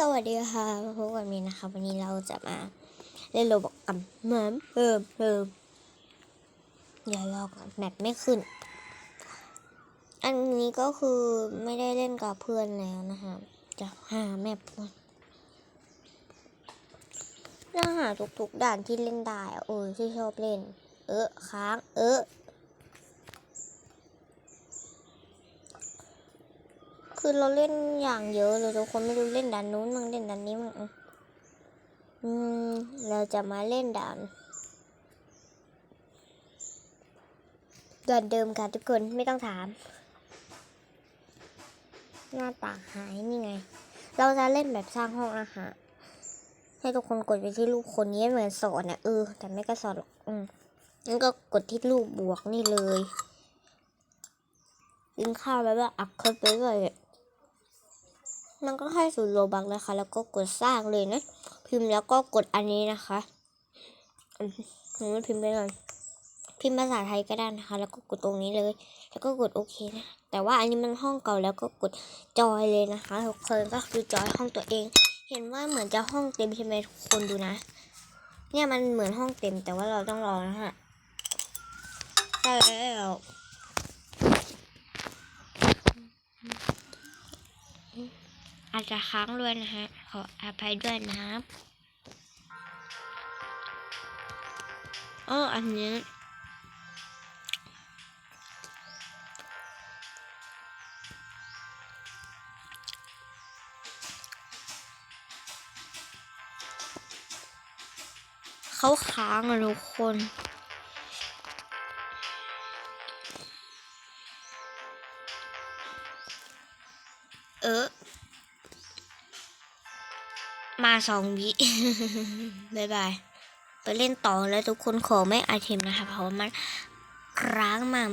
สวัสดีค่ะพบกันนี้นะคะ วันนี้เราจะมาเล่นโรบอกกันเหมือนเพิ่มเพิ่มอย่ารอกแมปไม่ขึ้น อันนี้ก็คือไม่ได้เล่นกับเพื่อนแล้วนะคะ จะหาแมปก่อนน่าหาทุกๆด่านที่เล่นได้เออที่ชอบเล่น เออค้าง เออ คือเราเล่นอย่างเยอะเลยทุกคนไม่รู้เล่นด่านนู้นมั่งเล่นด่านนี้มั่งอืมเราจะมาเล่นด่านด่านเดิมค่ะทุกคนไม่ต้องถาม หน้าต่างหายนี่ไง เราจะเล่นแบบสร้างห้องอาหารให้ทุกคนกดไปที่รูปคนนี้เหมือนสอนนะเออ แต่ไม่ก็สอนหรอกอืมงั้นก็กดที่รูปบวกนี่เลยยิงข้าวแล้วก็อัพคลิปไปเลย มันก็แค่สูตรโลบักนะคะ แล้วก็กดสร้างเลยนะ พิมพ์แล้วก็กดอันนี้นะคะอืมผมไม่พิมพ์ไปก่อนพิมพ์ภาษาไทยก็ได้นะคะ แล้วก็กดตรงนี้เลย แล้วก็กดโอเคนะ แต่ว่าอันนี้มันห้องเก่าแล้วก็กดจอยเลยนะคะทุกคนก็คือจอยห้องตัวเอง เห็นว่าเหมือนจะห้องเต็มใช่ไหมทุกคนดูนะ เนี่ยมันเหมือนห้องเต็มแต่ว่าเราต้องรอนะฮะใช่แล้ว อาจจะค้างด้วยนะฮะ ขออภัยด้วยนะครับเอออันนี้เขาค้างอะทุกคนเออ มาสองวิบายบาย ไปเล่นต่อแล้วทุกคนขอไม่ไอเทมนะคะ เพราะว่ามันร้างมาก